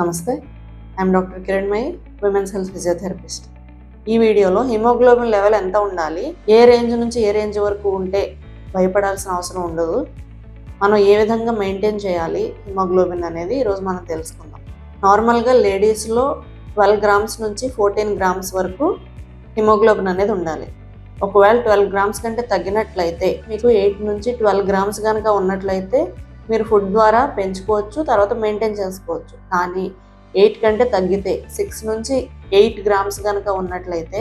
నమస్తే. I'm doctor Kiran my women's health physiotherapist ఈ వీడియోలో హిమోగ్లోబిన్ లెవెల్ ఎంత ఉండాలి? ఏ రేంజ్ నుంచి ఏ రేంజ్ వరకు ఉంటే భయపడాల్సిన అవసరం ఉండదు? మనం ఏ విధంగా మెయింటైన్ చేయాలి? హిమోగ్లోబిన్ అనేది ఈరోజు మనం తెలుసుకుందాం. నార్మల్గా లేడీస్లో ట్వెల్వ్ గ్రామ్స్ నుంచి ఫోర్టీన్ గ్రామ్స్ వరకు హిమోగ్లోబిన్ అనేది ఉండాలి. ఒకవేళ ట్వెల్వ్ గ్రామ్స్ కంటే తగ్గినట్లయితే మీకు ఎయిట్ నుంచి ట్వెల్వ్ గ్రామ్స్ కనుక ఉన్నట్లయితే మీరు ఫుడ్ ద్వారా పెంచుకోవచ్చు తర్వాత మెయింటైన్ చేసుకోవచ్చు. కానీ ఎయిట్ కంటే తగ్గితే సిక్స్ నుంచి ఎయిట్ గ్రామ్స్ కనుక ఉన్నట్లయితే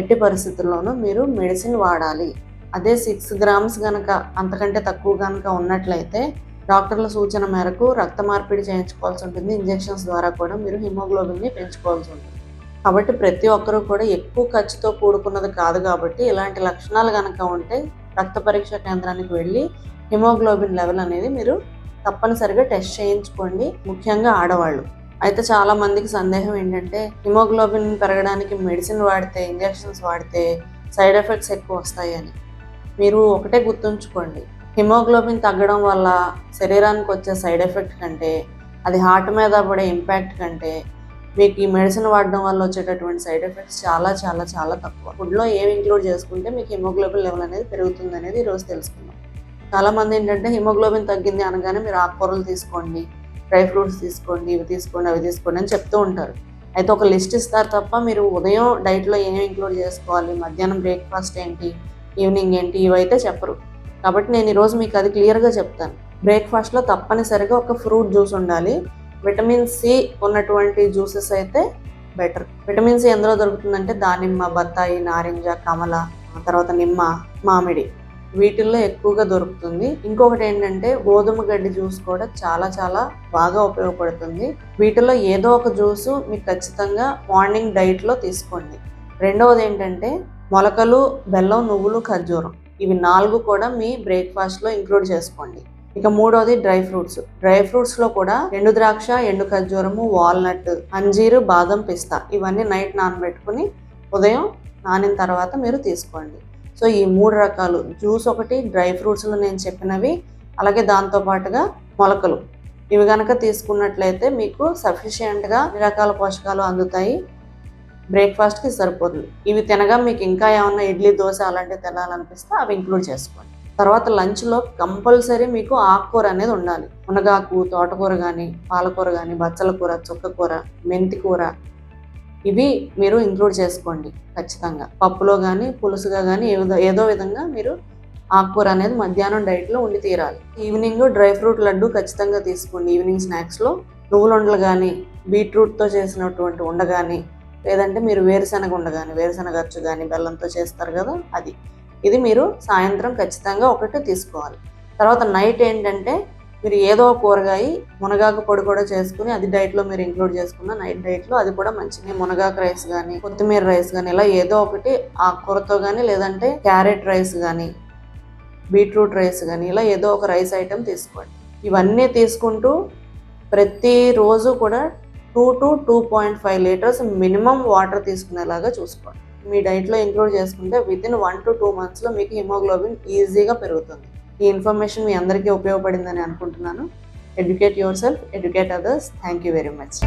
ఎట్టి పరిస్థితుల్లోనూ మీరు మెడిసిన్ వాడాలి. అదే సిక్స్ గ్రామ్స్ కనుక అంతకంటే తక్కువ కనుక ఉన్నట్లయితే డాక్టర్ల సూచన మేరకు రక్త మార్పిడి చేయించుకోవాల్సి ఉంటుంది. ఇంజెక్షన్స్ ద్వారా కూడా మీరు హిమోగ్లోబిన్ని పెంచుకోవాల్సి ఉంటుంది. కాబట్టి ప్రతి ఒక్కరూ కూడా ఎక్కువ ఖర్చుతో కూడుకున్నది కాదు కాబట్టి ఇలాంటి లక్షణాలు కనుక ఉంటే రక్త పరీక్ష కేంద్రానికి వెళ్ళి హిమోగ్లోబిన్ లెవెల్ అనేది మీరు తప్పనిసరిగా టెస్ట్ చేయించుకోండి ముఖ్యంగా ఆడవాళ్ళు. అయితే చాలా మందికి సందేహం ఏంటంటే హిమోగ్లోబిన్ పెరగడానికి మెడిసిన్ వాడితే ఇంజెక్షన్స్ వాడితే సైడ్ ఎఫెక్ట్స్ ఎక్కువ వస్తాయని మీరు ఒకటే గుర్తుంచుకోండి. హిమోగ్లోబిన్ తగ్గడం వల్ల శరీరానికి వచ్చే సైడ్ ఎఫెక్ట్ కంటే అది హార్ట్ మీద పడే ఇంపాక్ట్ కంటే మీకు ఈ మెడిసిన్ వాడడం వల్ల వచ్చేటటువంటి సైడ్ ఎఫెక్ట్స్ చాలా చాలా చాలా తక్కువ. ఫుడ్లో ఏమి ఇంక్లూడ్ చేసుకుంటే మీకు హిమోగ్లోబిన్ లెవెల్ అనేది పెరుగుతుంది అనేది ఈరోజు తెలుసుకున్నాం చాలా మంది ఏంటంటే హిమోగ్లోబిన్ తగ్గింది అనగానే మీరు ఆకుకూరలు తీసుకోండి డ్రై ఫ్రూట్స్ తీసుకోండి ఇవి తీసుకోండి అవి తీసుకోండి అని చెప్తూ ఉంటారు. అయితే ఒక లిస్ట్ ఇస్తారు తప్ప మీరు ఉదయం డైట్లో ఏమేమి ఇంక్లూడ్ చేసుకోవాలి మధ్యాహ్నం బ్రేక్ఫాస్ట్ ఏంటి ఈవినింగ్ ఏంటి ఇవైతే చెప్పరు. కాబట్టి నేను ఈరోజు మీకు అది క్లియర్గా చెప్తాను. బ్రేక్ఫాస్ట్లో తప్పనిసరిగా ఒక ఫ్రూట్ జ్యూస్ ఉండాలి. విటమిన్ సి ఉన్నటువంటి జ్యూసెస్ అయితే బెటర్. విటమిన్ సి ఎందులో దొరుకుతుందంటే దానిమ్మ బత్తాయి నారింజ కమల తర్వాత నిమ్మ మామిడి. వీటిల్లో ఎక్కువగా దొరుకుతుంది. ఇంకొకటి ఏంటంటే గోధుమ గడ్డి జ్యూస్ కూడా చాలా చాలా బాగా ఉపయోగపడుతుంది. వీటిలో ఏదో ఒక జ్యూస్ మీకు ఖచ్చితంగా మార్నింగ్ డైట్లో తీసుకోండి. రెండవది ఏంటంటే మొలకలు బెల్లం నువ్వులు ఖర్జూరం. ఇవి నాలుగు కూడా మీ బ్రేక్ఫాస్ట్లో ఇంక్లూడ్ చేసుకోండి. ఇక మూడోది డ్రై ఫ్రూట్స్. డ్రై ఫ్రూట్స్లో కూడా ఎండు ద్రాక్ష ఎండు ఖర్జూరము వాల్నట్ అంజీరు బాదం పిస్తా ఇవన్నీ నైట్ నానబెట్టుకుని ఉదయం నానిన తర్వాత మీరు తీసుకోండి. సో ఈ మూడు రకాలు జ్యూస్ ఒకటి డ్రై ఫ్రూట్స్లో నేను చెప్పినవి అలాగే దాంతో పాటుగా మొలకలు. ఇవి కనుక తీసుకున్నట్లయితే మీకు సఫిషియెంట్గా అన్ని రకాల పోషకాలు అందుతాయి. బ్రేక్ఫాస్ట్కి సరిపోతుంది. ఇవి తినగా మీకు ఇంకా ఏమన్నా ఇడ్లీ దోశ అలాంటివి తినాలనిపిస్తే అవి ఇంక్లూడ్ చేసుకోండి. తర్వాత లంచ్లో కంపల్సరీ మీకు ఆకుకూర అనేది ఉండాలి. మునగాకు తోటకూర కానీ పాలకూర కానీ బచ్చల కూర చుక్కకూర మెంతి కూర ఇవి మీరు ఇంక్లూడ్ చేసుకోండి ఖచ్చితంగా. పప్పులో కానీ పులుసుగా కానీ ఏదో ఏదో విధంగా మీరు ఆకుకూర అనేది మధ్యాహ్నం డైట్లో ఉండి తీరాలి. ఈవినింగ్ డ్రై ఫ్రూట్ లడ్డు ఖచ్చితంగా తీసుకోండి. ఈవినింగ్ స్నాక్స్లో నువ్వుల ఉండలు కానీ బీట్రూట్తో చేసినటువంటి ఉండ కానీ లేదంటే మీరు వేరుశనగ ఉండ కానీ వేరుశనగ అచ్చు కానీ బెల్లంతో చేస్తారు కదా అది. ఇది మీరు సాయంత్రం ఖచ్చితంగా ఒకటి తీసుకోవాలి. తర్వాత నైట్ ఏంటంటే మీరు ఏదో కూరగాయ మునగాకు పొడి కూడా చేసుకుని అది డైట్లో మీరు ఇంక్లూడ్ చేసుకున్న నైట్ డైట్లో అది కూడా మంచిది. మునగాకు రైస్ కానీ కొత్తిమీర రైస్ కానీ ఇలా ఏదో ఒకటి ఆ కూరతో కానీ లేదంటే క్యారెట్ రైస్ కానీ బీట్రూట్ రైస్ కానీ ఇలా ఏదో ఒక రైస్ ఐటెం తీసుకోండి. ఇవన్నీ తీసుకుంటూ ప్రతిరోజు కూడా two to two point five litres minimum water తీసుకునేలాగా చూసుకోండి. మీ డైట్లో ఇంక్లూడ్ చేసుకుంటే within one to two మంత్స్లో మీకు హిమోగ్లోబిన్ ఈజీగా పెరుగుతుంది. ఈ ఇన్ఫర్మేషన్ మీ అందరికీ ఉపయోగపడిందని అనుకుంటున్నాను. Educate yourself educate others thank you very much